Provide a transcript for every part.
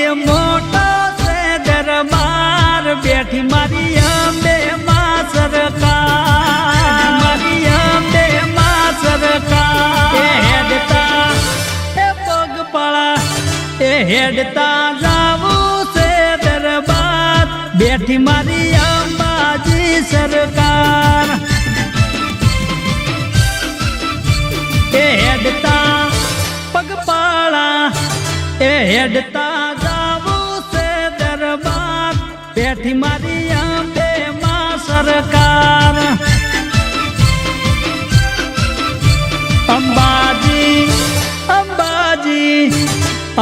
અંબાજી મોટો છે દરબાર બેઠી મારી અંબે માં સરકાર મારી અંબે માં સરકાર એ હેડતા એ પગપાળા એ હેડતા જાવું છે દરબાર બેઠી મારી અંબાજી સરકાર એ હેડતા પગપાળા એ હેડતા બેઠી મારી અંબે માં સરકાર. અંબાજી અંબાજી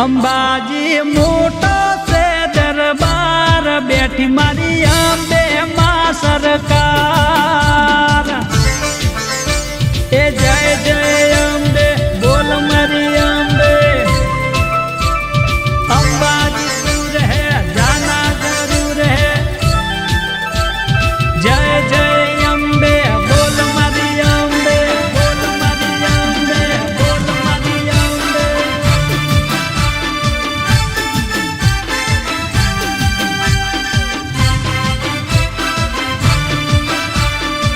અંબાજી, મોટો છે દરબાર. બેઠી મારી આંબે માં સરકાર.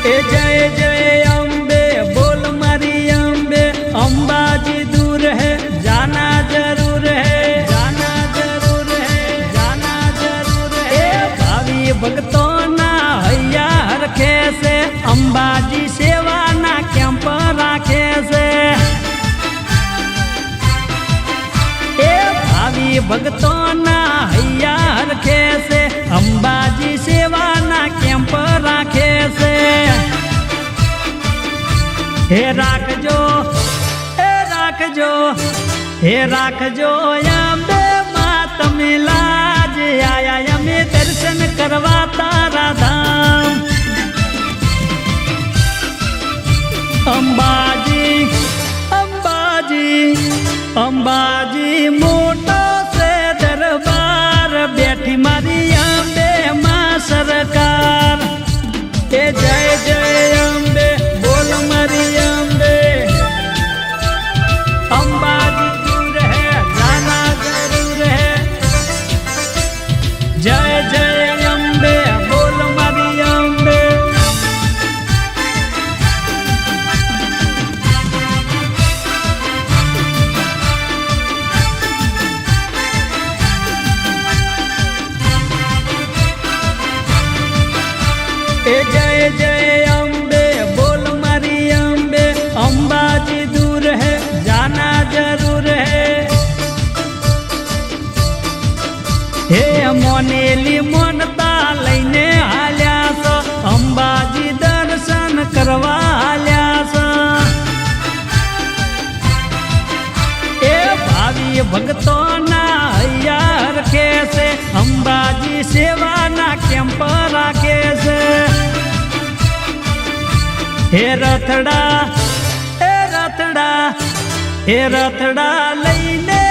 ए जय जय अम्बे बोल मरी अम्बे अम्बाजी दूर है, जाना ज़रूर है, जाना ज़रूर है, जाना ज़रूर है। भावी भक्तों ना हैया रखे से अम्बा सेवा ना कैंप राखे से। ए भावी भक्तों ना हैया रखे से अम्बा सेवा ना कैंप राखे હે રાખજો હે રાખજો હે રાખજો, અંબે માં તમે લાજ આયા, અમે દર્શન કરવા તારા ધામ. અંબાજી હે મોનેલી મોનતા લઈને હાલ્યા છો અંબાજી દર્શન કરવા હાલ્યા છો એ ભાવિ ભક્તોના હૈયા કે છે અંબાજી સેવાના કેમ્પ રાખે છે હે રથડા હે રથડા હે રથડા લઈને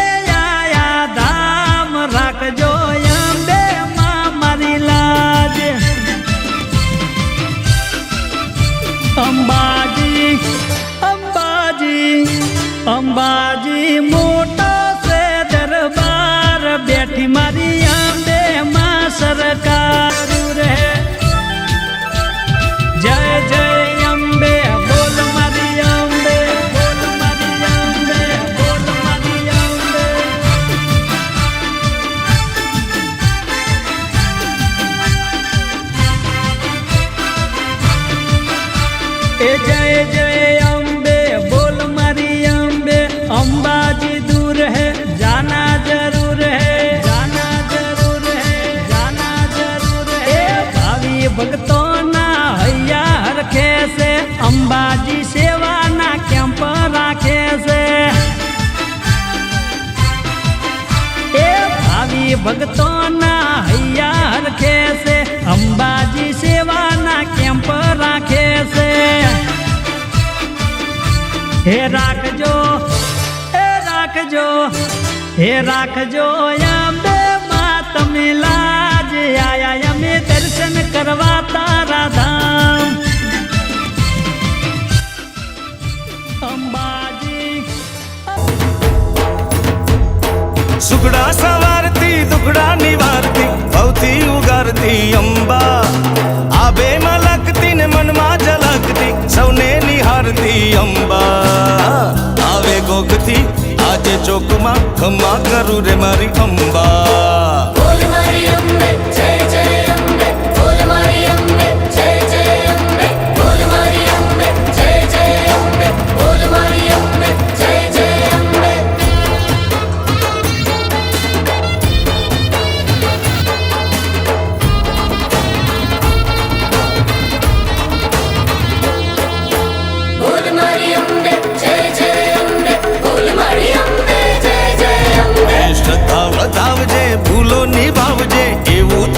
ભાવિ ભક્તોના હૈયા હરખે છે અંબાજી સેવાના કેમ્પ રાખે છે એ ભાવિ ભક્તોના હૈયા હરખે છે અંબાજી સેવાના કેમ્પ રાખે છે હે રાખજો હે રાખજો હે રાખજો અંબે માં તમે લાજ આયા અમે દર્શન કરવા તારા ધામ અંબાજી સુગડા સવારતી દુગડા નિવારતી ભવથી ઉગારતી અંબા આબે મલકતી ને મનમાં ઝલકતી સૌને નિહારતી અંબા આવે ગોગથી આજે ચોકમાં ખમા કરું રે મારી અંબા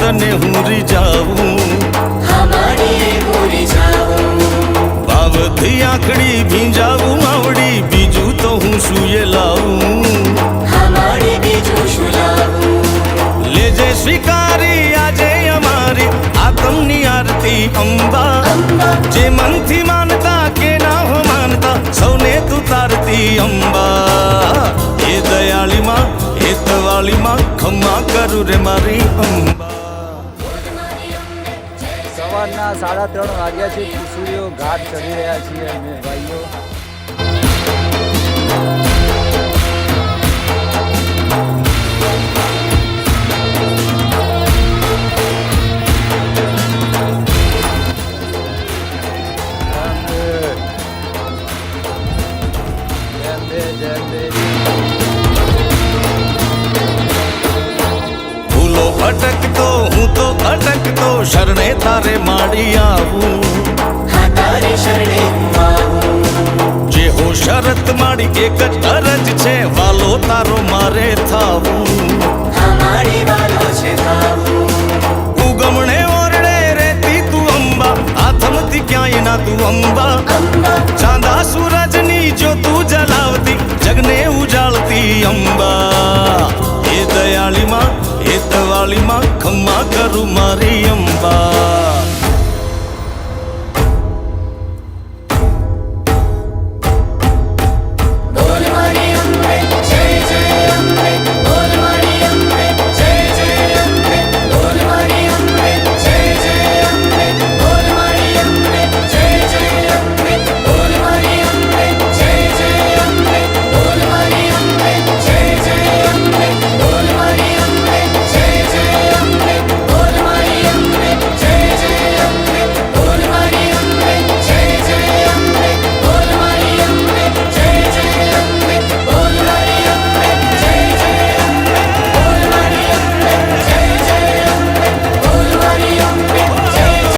सने हुरी जाऊँ। बीजू तो हूँ सुये ले जे स्वीकारी आजे हमारी आतमनी आरती अंबा। जे मन थी मानता के ना हो मानता सौने तू तारती ये दयाली माँ माँ खम्मा करू रे मारी अंबा। સવારના સાડા ત્રણ વાગ્યા છે. ત્રિશુળીઓ ઘાટ ચડી રહ્યા છીએ અમે ભાઈઓ. હું તો શરણે તારે માડી આવું. જે હો શરત માડી એક જ અરજ છે વાલો તારો મારે થાવું. ઉગમણે ઓરડે રેતી તું અંબા આથમતી ક્યાંય ના તું અંબા. અંબા. ચાંદા સૂરજની જો તું જલાવતી જગને ઉજાળતી અંબા. એ દયાળીમાં એ દવાળીમાં கம்மா கருமறியம்பா